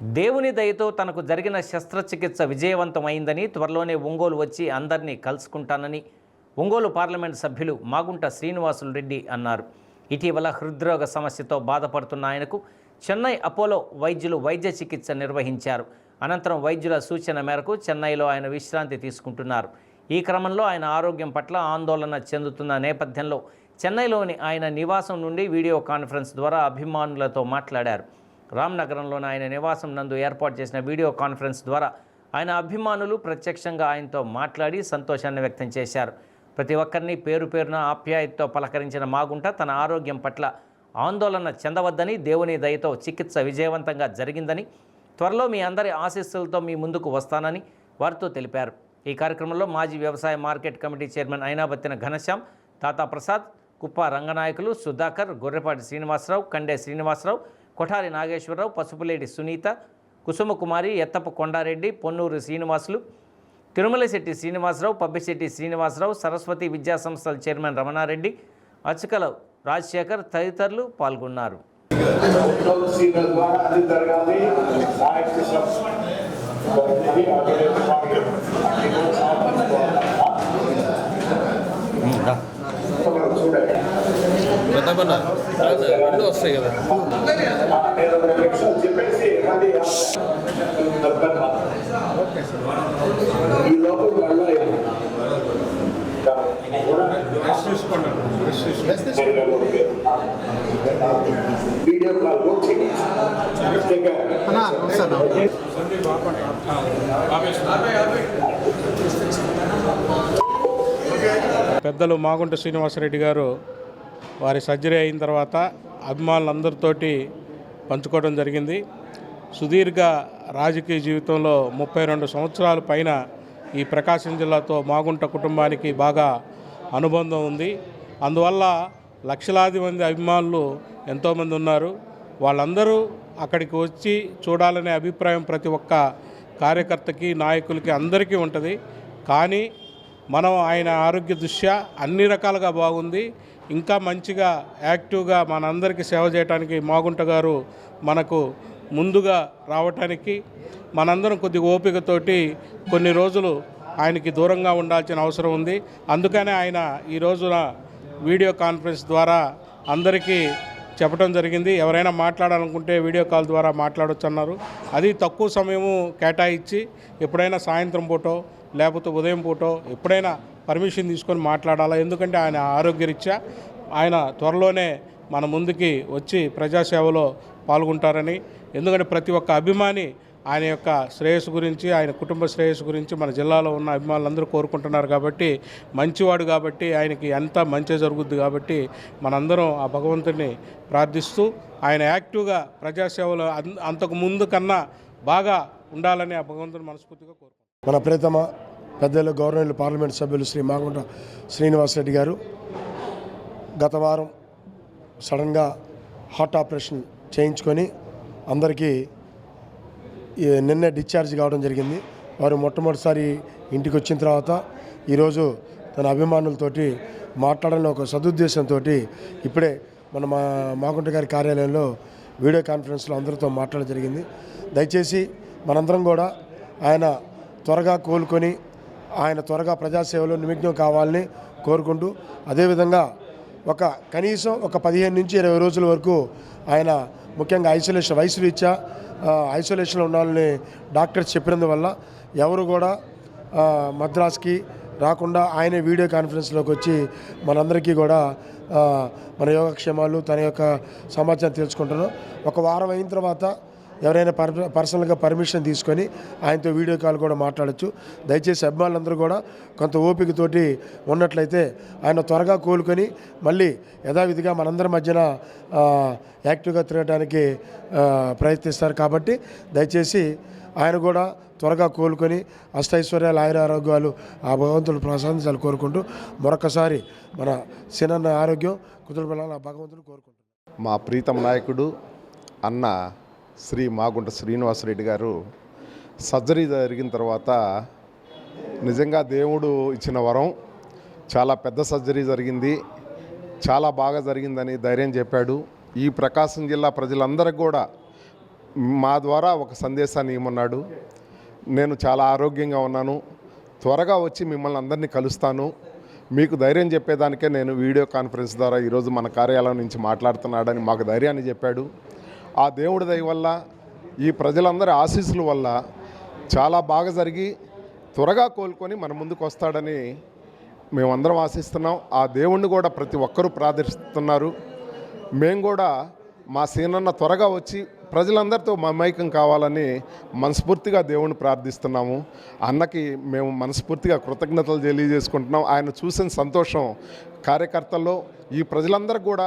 దేవుని దయతో తనకు జరిగిన శస్త్రచికిత్స విజయవంతమైందని త్వరలోనే ఒంగోలు వచ్చి అందరినీ కలుసుకుంటానని ఒంగోలు పార్లమెంట్ సభ్యులు మాగుంట శ్రీనివాసులు రెడ్డి అన్నారు. ఇటీవల హృద్రోగ సమస్యతో బాధపడుతున్న ఆయనకు చెన్నై అపోలో వైద్యులు వైద్య చికిత్స నిర్వహించారు. అనంతరం వైద్యుల సూచన మేరకు చెన్నైలో ఆయన విశ్రాంతి తీసుకుంటున్నారు. ఈ క్రమంలో ఆయన ఆరోగ్యం పట్ల ఆందోళన చెందుతున్న నేపథ్యంలో చెన్నైలోని ఆయన నివాసం నుండి వీడియో కాన్ఫరెన్స్ ద్వారా అభిమానులతో మాట్లాడారు. రామ్నగరంలోని ఆయన నివాసం నందు ఏర్పాటు చేసిన వీడియో కాన్ఫరెన్స్ ద్వారా ఆయన అభిమానులు ప్రత్యక్షంగా ఆయనతో మాట్లాడి సంతోషాన్ని వ్యక్తం చేశారు. ప్రతి ఒక్కరిని పేరు పేరున ఆప్యాయతతో పలకరించిన మాగుంట తన ఆరోగ్యం పట్ల ఆందోళన చెందవద్దని దేవుని దయతో చికిత్స విజయవంతంగా జరిగిందని త్వరలో మీ అందరి ఆశీస్సులతో మీ ముందుకు వస్తానని వారితో తెలిపారు. ఈ కార్యక్రమంలో మాజీ వ్యవసాయ market committee chairman Ayinabattina Ghanshyam Tata Prasad కుప్ప రంగనాయకులు సుధాకర్ గొర్రెపాటి శ్రీనివాసరావు కండే శ్రీనివాసరావు కొఠారి నాగేశ్వరరావు పసుపులేటి సునీత కుసుమకుమారి ఎత్తప్ప కొండారెడ్డి పొన్నూరు శ్రీనివాసులు తిరుమలశెట్టి శ్రీనివాసరావు పబ్బిశెట్టి శ్రీనివాసరావు సరస్వతి విద్యా సంస్థల చైర్మన్ రమణారెడ్డి అచ్చుకల రాజశేఖర్ తదితరులు పాల్గొన్నారు. ద్వారా అది జరగాలి సాహిత్య అది చూడండి పెద్దమన్న రెండు వస్తాయి కదా. వీడియో కాల్ పెద్దలు మాగుంట శ్రీనివాసరెడ్డి గారు వారి సర్జరీ అయిన తర్వాత అభిమానులందరితోటి పంచుకోవడం జరిగింది. సుదీర్ఘ రాజకీయ జీవితంలో ముప్పై రెండు సంవత్సరాల పైన ఈ ప్రకాశం జిల్లాతో మాగుంట కుటుంబానికి బాగా అనుబంధం ఉంది. అందువల్ల లక్షలాది మంది అభిమానులు ఎంతోమంది ఉన్నారు. వాళ్ళందరూ అక్కడికి వచ్చి చూడాలనే అభిప్రాయం ప్రతి ఒక్క కార్యకర్తకి నాయకులకి అందరికీ ఉంటుంది. కానీ మనం ఆయన ఆరోగ్య దృష్ట్యా అన్ని రకాలుగా బాగుంది. ఇంకా మంచిగా యాక్టివ్గా మనందరికీ సేవ చేయడానికి మాగుంట గారు మనకు ముందుగా రావటానికి మనందరం కొద్ది ఓపికతోటి కొన్ని రోజులు ఆయనకి దూరంగా ఉండాల్సిన అవసరం ఉంది. అందుకనే ఆయన ఈ రోజున వీడియో కాన్ఫరెన్స్ ద్వారా అందరికీ చెప్పడం జరిగింది. ఎవరైనా మాట్లాడాలనుకుంటే వీడియో కాల్ ద్వారా మాట్లాడొచ్చు అన్నారు అది తక్కువ సమయము కేటాయించి ఎప్పుడైనా సాయంత్రం పూటో లేకపోతే ఉదయం పూటో ఎప్పుడైనా పర్మిషన్ తీసుకొని మాట్లాడాలా? ఎందుకంటే ఆయన ఆరోగ్యరీత్యా ఆయన త్వరలోనే మన ముందుకి వచ్చి ప్రజాసేవలో పాల్గొంటారని ఎందుకంటే ప్రతి ఒక్క అభిమాని ఆయన యొక్క శ్రేయస్సు గురించి ఆయన కుటుంబ శ్రేయస్సు గురించి మన జిల్లాలో ఉన్న అభిమానులందరూ కోరుకుంటున్నారు కాబట్టి మంచివాడు కాబట్టి ఆయనకి ఎంత మంచి జరుగుద్ది కాబట్టి మనందరం ఆ భగవంతుని ప్రార్థిస్తూ ఆయన యాక్టివ్గా ప్రజాసేవలో అంతకు ముందు కన్నా బాగా ఉండాలని ఆ భగవంతుని మనస్ఫూర్తిగా కోరుకుంటున్నాం. మన ప్రియతమ పెద్దలు గవర్నమెంట్ పార్లమెంట్ సభ్యులు శ్రీ మాగుంట శ్రీనివాసరెడ్డి గారు గత వారం సడన్గా హార్ట్ ఆపరేషన్ చేయించుకొని అందరికీ నిన్న డిశ్చార్జ్ కావడం జరిగింది. వారు మొట్టమొదటిసారి ఇంటికి వచ్చిన తర్వాత ఈరోజు తన అభిమానులతోటి మాట్లాడాలని ఒక సదుద్దేశంతో ఇప్పుడే మన మా మాగుంట గారి కార్యాలయంలో వీడియో కాన్ఫరెన్స్లో అందరితో మాట్లాడడం జరిగింది. దయచేసి మనందరం కూడా ఆయన త్వరగా కోలుకొని ఆయన త్వరగా ప్రజాసేవలో నిమగ్నం కావాలని కోరుకుంటూ అదేవిధంగా ఒక కనీసం ఒక పదిహేను నుంచి ఇరవై రోజుల వరకు ఆయన ముఖ్యంగా ఐసోలేషన్ వయసు రీత్యా ఐసోలేషన్లో ఉండాలని డాక్టర్స్ చెప్పినందువల్ల ఎవరు కూడా మద్రాస్కి రాకుండా ఆయనే వీడియో కాన్ఫరెన్స్లోకి వచ్చి మనందరికీ కూడా మన యోగక్షేమాలు తన యొక్క సమాచారం తెలుసుకుంటున్నాం ఒక వారం అయిన తర్వాత ఎవరైనా పర్ పర్సనల్గా పర్మిషన్ తీసుకొని ఆయనతో వీడియో కాల్ కూడా మాట్లాడొచ్చు. దయచేసి అభిమానులందరూ కూడా కొంత ఓపికతోటి ఉన్నట్లయితే ఆయన త్వరగా కోలుకొని మళ్ళీ యథావిధిగా మనందరి మధ్యన యాక్టివ్గా తిరగడానికి ప్రయత్నిస్తారు కాబట్టి దయచేసి ఆయన కూడా త్వరగా కోలుకొని అష్టైశ్వర్యాలు ఆయుర ఆరోగ్యాలు ఆ భగవంతుడు ప్రసాదించాలని కోరుకుంటూ మరొకసారి మన సినన్న ఆరోగ్యం కుదురు ఆ భగవంతుడు కోరుకుంటున్నాను మా ప్రీతం నాయకుడు అన్న శ్రీ మాగుంట శ్రీనివాసరెడ్డి గారు సర్జరీ జరిగిన తర్వాత నిజంగా దేవుడు ఇచ్చిన వరం. చాలా పెద్ద సర్జరీ జరిగింది. చాలా బాగా జరిగిందని ధైర్యం చెప్పాడు. ఈ ప్రకాశం జిల్లా ప్రజలందరికీ కూడా మా ద్వారా ఒక సందేశాన్ని ఇవ్వమన్నాడు నేను చాలా ఆరోగ్యంగా ఉన్నాను. త్వరగా వచ్చి మిమ్మల్ని అందరినీ కలుస్తాను. మీకు ధైర్యం చెప్పేదానికే నేను వీడియో కాన్ఫరెన్స్ ద్వారా ఈరోజు మన కార్యాలయం నుంచి మాట్లాడుతున్నాడని మాకు ధైర్యాన్ని చెప్పాడు. ఆ దేవుడి దయ వల్ల ఈ ప్రజలందరి ఆశీస్సుల వల్ల చాలా బాగా జరిగి త్వరగా కోలుకొని మన ముందుకు వస్తాడని మేమందరం ఆశిస్తున్నాం. ఆ దేవుణ్ణి కూడా ప్రతి ఒక్కరూ ప్రార్థిస్తున్నారు. మేము కూడా మా సీనన్న త్వరగా వచ్చి ప్రజలందరితో మమైకం కావాలని మనస్ఫూర్తిగా దేవుణ్ణి ప్రార్థిస్తున్నాము. అన్నకి మేము మనస్ఫూర్తిగా కృతజ్ఞతలు తెలియజేసుకుంటున్నాం. ఆయన చూసిన సంతోషం కార్యకర్తల్లో ఈ ప్రజలందరూ కూడా